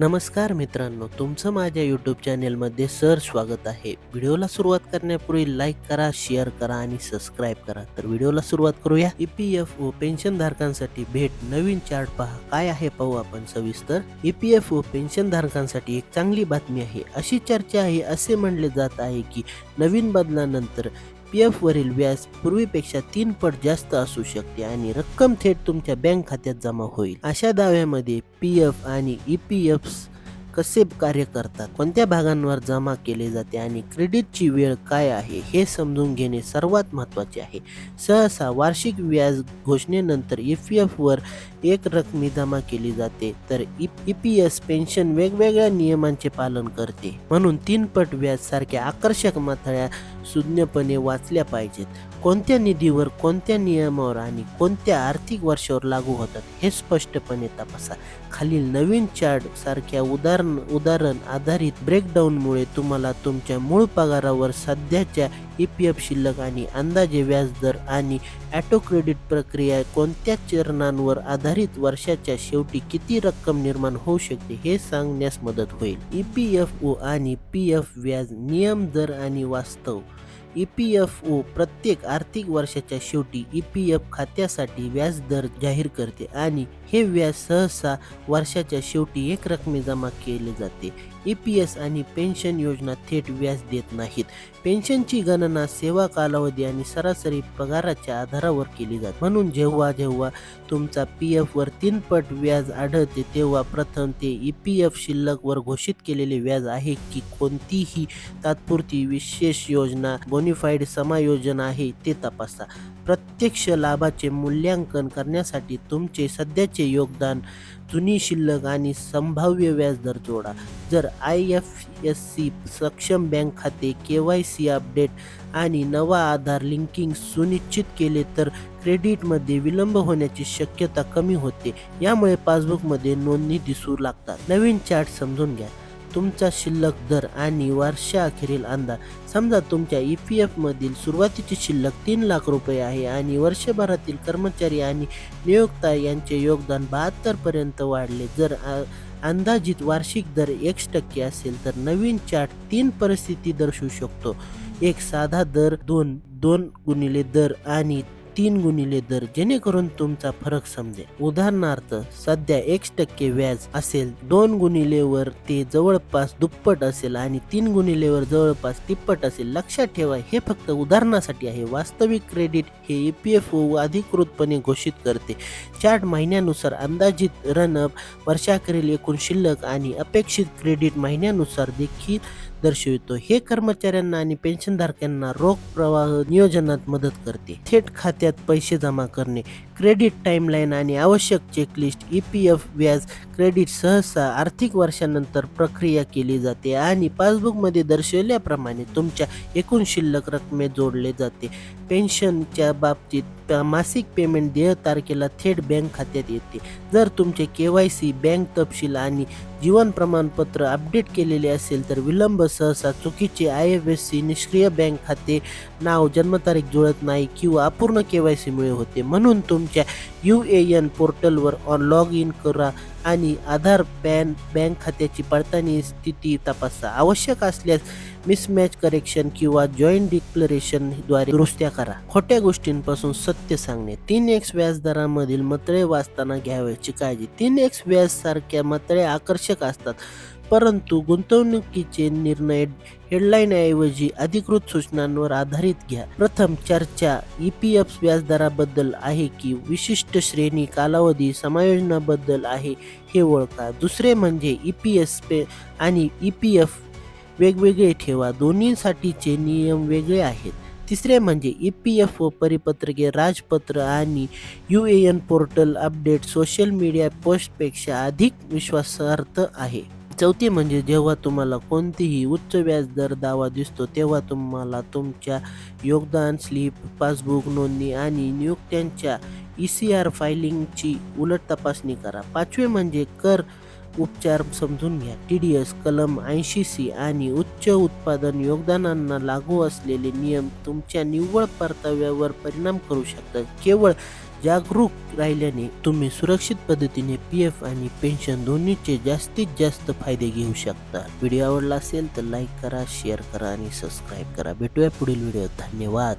नमस्कार मित्रांनो तुमचं माझ्या यूट्यूब चॅनेलमध्ये सर स्वागत आहे. व्हिडिओला सुरुवात करण्यापूर्वी लाईक करा शेअर करा आणि सबस्क्राईब करा. तर व्हिडिओला सुरुवात करूया. E P F O pension धारकांसाठी भेट नवीन चार्ट पहा. काय आहे पाहू आपण सविस्तर. E P F O pension धारकांसाठी एक चांगली बातमी आहे. अशी चर्चा आहे असे म्हणले जात आहे की नवीन बदलानंतर पी एफवरील व्याज पूर्वीपेक्षा तीन पट जास्त असू शकते आणि रक्कम थेट तुमच्या बँक खात्यात जमा होईल. अशा दाव्यामध्ये पी एफ आणि ई पी एफ कसे कार्य करतात? कोणत्या भागांवर जमा केले जाते आणि क्रेडिटची वेळ काय आहे? हे समजून घेणे सर्वात महत्त्वाचे आहे. सहसा वार्षिक व्याज घोषणेनंतर ई पी एफवर एक रकमी जमा केली जाते. तर ईपीएस पी एस पेन्शन वेगवेगळ्या नियमांचे पालन करते. म्हणून तीन पट व्याज सारख्या आकर्षक माथळ्या सुज्ञपणे वाचल्या पाहिजेत. कोणत्या निधीवर कोणत्या नियमावर आणि कोणत्या आर्थिक वर्षावर लागू होतात हे स्पष्टपणे तपासा. खालील नवीन चार्ट सारख्या उदाहरण उदाहरण आधारित ब्रेकडाऊनमुळे तुम्हाला तुमच्या मूळ पगारावर सध्याच्या ई पी एफ शिल्लक आणि अंदाजे व्याजदर आणि ॲटो क्रेडिट प्रक्रिया कोणत्या चरणांवर आधारित वर्षाच्या शेवटी किती रक्कम निर्माण होऊ शकते हे सांगण्यास मदत होईल. ई पी एफ ओ आणि पी एफ व्याज नियम दर आणि वास्तव. ई पी एफ ओ प्रत्येक आर्थिक वर्षाच्या शेवटी ई पी एफ खात्यासाठी व्याज दर जाहीर करते आणि हे व्याज सहसा वर्षाच्या शेवटी एक रकमे जमा केले जाते. ई पी एस आणि पेन्शन योजना थेट व्याज देत नाहीत. पेन्शनची गणना सेवा कालावधी आणि सरासरी पगाराच्या आधारावर केली जाते. म्हणून जेव्हा जेव्हा तुमचा पी एफवर तीन पट व्याज आढळते तेव्हा प्रथम ते ई पी एफ शिल्लकवर घोषित केलेले व्याज आहे की कोणतीही तात्पुरती विशेष योजना बोनिफाईड समायोजन आहे ते तपासा. प्रत्यक्ष लाभाचे मूल्यांकन करण्यासाठी तुमचे सध्याचे योगदान जुनी शिल्लक आणि संभाव्य व्याजदर जोडा. जर आय एफ एस सी सक्षम बँक खाते के वाय सी अपडेट आणि नवा आधार लिंकिंग सुनिश्चित केले तर क्रेडिटमध्ये विलंब होण्याची शक्यता कमी होते. यामुळे पासबुकमध्ये नोंदणी दिसू लागतात. नवीन चार्ट समजून घ्या. तुमचा शिल्लक दर आणि वर्षाअखेरील अंदाज. समजा तुमच्या ई पी एफमधील सुरुवातीची शिल्लक तीन लाख रुपये आहे आणि वर्षभरातील कर्मचारी आणि नियोक्ता यांचे योगदान बहात्तरपर्यंत वाढले. जर आ- अंदाजित वार्षिक दर एक टक्के असेल तर नवीन चार्ट तीन परिस्थिती दर्शवू शकतो. एक साधा दर दोन दोन गुणिले दर आणि तीन गुणिले दर जेणेकरून तुमचा फरक समजेल. उदाहरणार्थ सध्या एक टक्के व्याज असेल दोन गुणिलेवर ते जवळपास दुप्पट असेल आणि तीन गुणिलेवर जवळपास तिप्पट असेल. लक्षात ठेवा हे फक्त उदाहरणासाठी आहे. वास्तविक क्रेडिट हे ई पी एफ ओ अधिकृतपणे घोषित करते. चार्ट महिन्यानुसार अंदाजित रनअप वर्षाकरील एकूण शिल्लक आणि अपेक्षित क्रेडिट महिन्यानुसार देखील दर्शवितो. हे कर्मचाऱ्यांना आणि पेन्शनधारकांना रोख प्रवाह नियोजनात मदत करते. थेट खात्यात पैसे जमा करणे. क्रेडिट टाइमलाईन आणि आवश्यक चेकलिस्ट ई पी एफ व्याज क्रेडिट सहसा आर्थिक वर्षानंतर प्रक्रिया केली जाते आणि पासबुकमध्ये दर्शवल्याप्रमाणे तुमच्या एकूण शिल्लक रकमेत जोडले जाते. पेन्शनच्या बाबतीत मासिक पेमेंट देय तारखेला थेट बँक खात्यात येते. जर तुमचे के वाय सी बँक तपशील आणि जीवन प्रमाणपत्र अपडेट केलेले असेल तर विलंब सहसा चुकीचे आय एफ एस सी निष्क्रिय बँक खाते नाव जन्मतारीख जुळत नाही किंवा अपूर्ण के वाय सीमुळे होते. म्हणून तुम तुमच्या यू ए एन पोर्टलवर ऑन लॉग इन करा आणि आधार पॅन बँक खात्याची पडताळणी स्थिती तपासा. आवश्यक असल्यास मिसमॅच करेक्शन किंवा जॉईंट डिक्लरेशनद्वारे दुरुस्त्या करा. खोट्या गोष्टींपासून सत्य सांगणे. तीन एक्स व्याजदरामधील मतळे वाचताना घ्यावयाची काळजी. तीन एक्स व्याज सारख्या मतळे आकर्षक असतात. परंतु गुंतवणुकीचे निर्णय हेडलाईनऐवजी अधिकृत सूचनांवर आधारित घ्या. प्रथम चर्चा ई पी एफ व्याजदराबद्दल आहे की विशिष्ट श्रेणी कालावधी समायोजनाबद्दल आहे हे ओळखा. दुसरे म्हणजे ई पी एस पे आणि ई पी एफ वेगवेगळे ठेवा. दोन्हीसाठीचे नियम वेगळे आहेत. तिसरे म्हणजे ई पी एफ ओ परिपत्रके राजपत्र आणि U A N portal update social media पोस्टपेक्षा अधिक विश्वासार्थ आहे. चौथी म्हणजे जेव्हा तुम्हाला कोणतीही उच्च व्याजदर दावा दिसतो तेव्हा तुम्हाला तुमच्या योगदान स्लिप पासबुक नोंदणी आणि नियुक्त्यांच्या ई सी आर फायलिंगची उलट तपासणी करा. पाचवे म्हणजे कर उपचार समजून घ्या. टी डी एस कलम ऐंशी सी आणि उच्च उत्पादन योगदानांना लागू असलेले नियम तुमच्या निव्वळ परताव्यावर परिणाम करू शकतात. केवळ जागरूक राहिल्याने तुम्ही सुरक्षित पद्धतीने पी एफ आणि पेन्शन दोन्हीचे जास्तीत जास्त फायदे घेऊ शकता. व्हिडिओ आवडला असेल तर लाईक करा शेअर करा आणि सबस्क्राईब करा. भेटूया पुढील व्हिडिओ धन्यवाद.